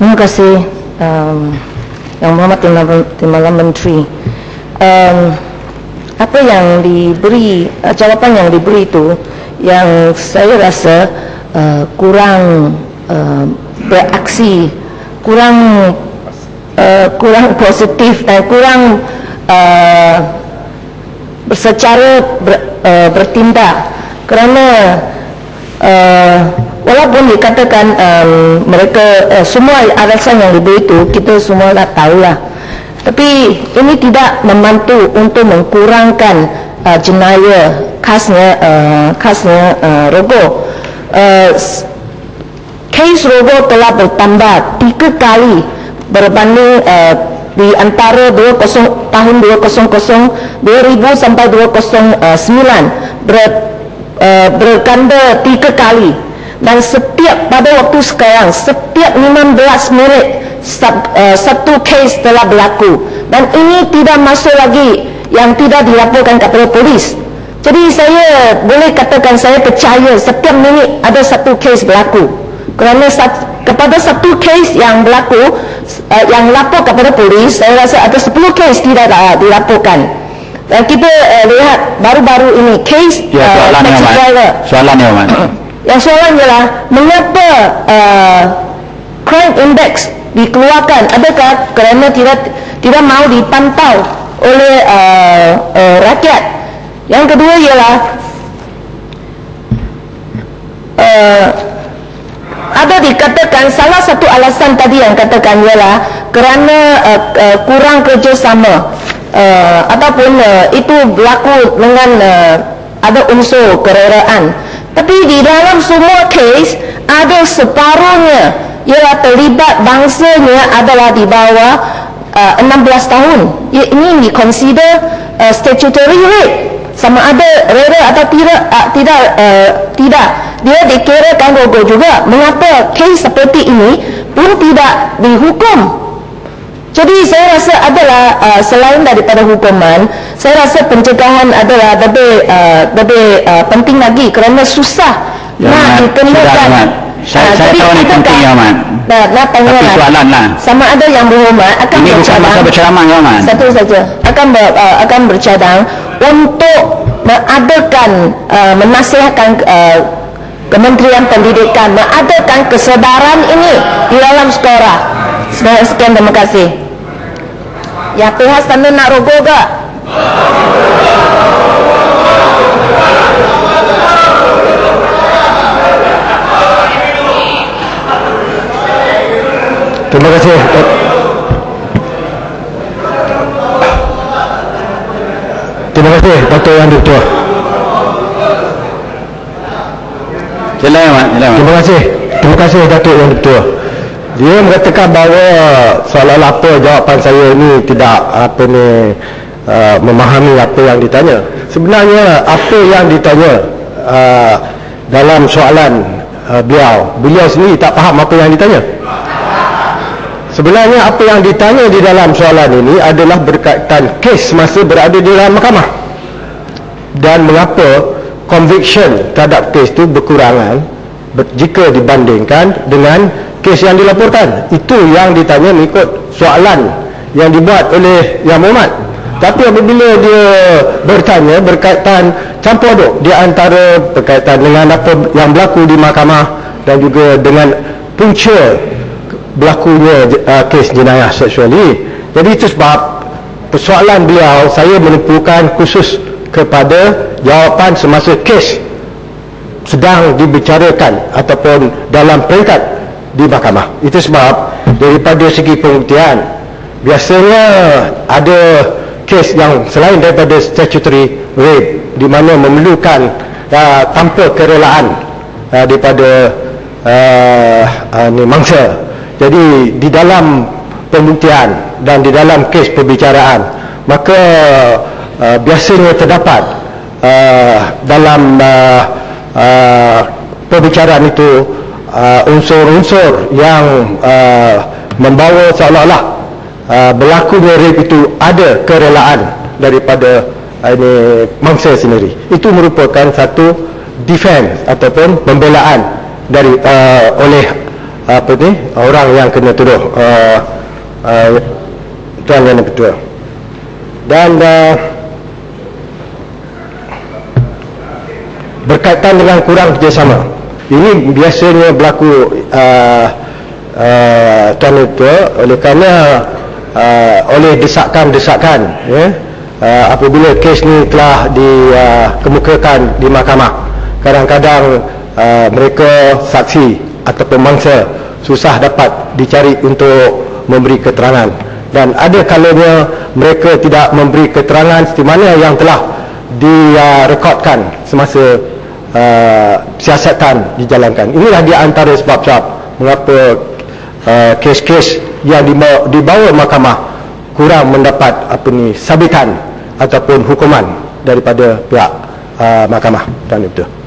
Terima kasih um, Yang Muhammad Timbalan, Menteri. Um, apa yang diberi, uh, jawapan yang diberi itu yang saya rasa uh, kurang uh, beraksi, kurang uh, kurang positif dan kurang uh, secara ber, uh, bertindak kerana uh, walaupun dikatakan um, mereka uh, semua alasan yang diberi itu kita semua dah tahulah. Tapi ini tidak membantu untuk mengkurangkan uh, jenayah khasnya uh, khasnya uh, rogo uh, kes rogo telah bertambah tiga kali berbanding uh, di antara 20, tahun 200 2000 sampai 209 ber, uh, berganda tiga kali dan setiap pada waktu sekarang setiap 15 minit uh, satu kes telah berlaku. Dan ini tidak masuk lagi yang tidak dilaporkan kepada polis. Jadi saya boleh katakan saya percaya setiap minit ada satu kes berlaku. Kerana kepada satu kes yang berlaku uh, yang lapor kepada polis saya rasa ada 10 kes tidak uh, dilaporkan. Dan kita uh, lihat baru-baru ini kes ya, soalan uh, driver. Soalan ya man yang soalan ialah mengapa uh, crime index dikeluarkan? Adakah kerana tidak tidak mau dipantau oleh uh, uh, rakyat? Yang kedua ialah uh, ada dikatakan salah satu alasan tadi yang katakan ialah kerana uh, uh, kurang kerjasama uh, ataupun uh, itu berlaku dengan uh, ada unsur kereraan tapi di dalam semua kes ada separuhnya ialah terlibat bangsanya adalah di bawah uh, 16 tahun. Ya, ini di consider uh, statutory rape. Sama ada rera atau tidak uh, tidak uh, tidak dia dikirakan rogo juga. Mengapa kes seperti ini pun tidak dihukum? Jadi saya rasa adalah uh, selain daripada hukuman, saya rasa pencegahan adalah lebih uh, lebih uh, penting lagi kerana susah ya, nak dikenakan. Saya, uh, saya tahu ini penting ya Man. Nah, tanya Tapi soalan lah. Sama ada yang berhormat akan ini bercadang. Bukan masa berceramah ya Man. Satu saja. Akan ber, uh, akan bercadang untuk mengadakan uh, menasihatkan uh, Kementerian Pendidikan mengadakan kesedaran ini di dalam sekolah. Sekian terima kasih. Ya pihak sana nak rogo ke? Terima kasih. Terima kasih Dato' Yang Ketua. Silakan, silakan. Terima kasih. Terima kasih Dato' Yang Ketua. Dia mengatakan bahawa soalan apa jawapan saya ini tidak apa ni uh, memahami apa yang ditanya. Sebenarnya apa yang ditanya uh, dalam soalan uh, beliau, beliau sendiri tak faham apa yang ditanya. Sebenarnya apa yang ditanya di dalam soalan ini adalah berkaitan kes masa berada di dalam mahkamah. Dan mengapa conviction terhadap kes itu berkurangan jika dibandingkan dengan kes yang dilaporkan itu yang ditanya mengikut soalan yang dibuat oleh Yang Muhammad tapi apabila dia bertanya berkaitan campur aduk di antara berkaitan dengan apa yang berlaku di mahkamah dan juga dengan punca berlakunya uh, kes jenayah seksual ini. Jadi itu sebab persoalan beliau saya menumpukan khusus kepada jawapan semasa kes sedang dibicarakan ataupun dalam peringkat di mahkamah. Itu sebab daripada segi pembuktian biasanya ada kes yang selain daripada statutory rape di mana memerlukan uh, tanpa kerelaan uh, daripada uh, uh, ni mangsa. Jadi di dalam pembuktian dan di dalam kes perbicaraan maka uh, biasanya terdapat uh, dalam uh, uh, perbicaraan itu unsur-unsur uh, yang uh, membawa seolah-olah uh, berlakunya rape itu ada kerelaan daripada uh, ini mangsa sendiri. Itu merupakan satu defense ataupun pembelaan dari uh, oleh apa ni orang yang kena tuduh uh, uh, tuan yang betul dan uh, berkaitan dengan kurang kerjasama ini biasanya berlaku uh, uh, itu oleh kerana uh, oleh desakan-desakan ya, uh, apabila kes ni telah dikemukakan uh, di mahkamah kadang-kadang uh, mereka saksi atau pemangsa susah dapat dicari untuk memberi keterangan. Dan ada kalanya mereka tidak memberi keterangan seperti mana yang telah direkodkan semasa uh, siasatan dijalankan. Inilah di antara sebab-sebab mengapa uh, kes-kes yang dibawa, dibawa mahkamah kurang mendapat apa ni sabitan ataupun hukuman daripada pihak uh, mahkamah. Dan itu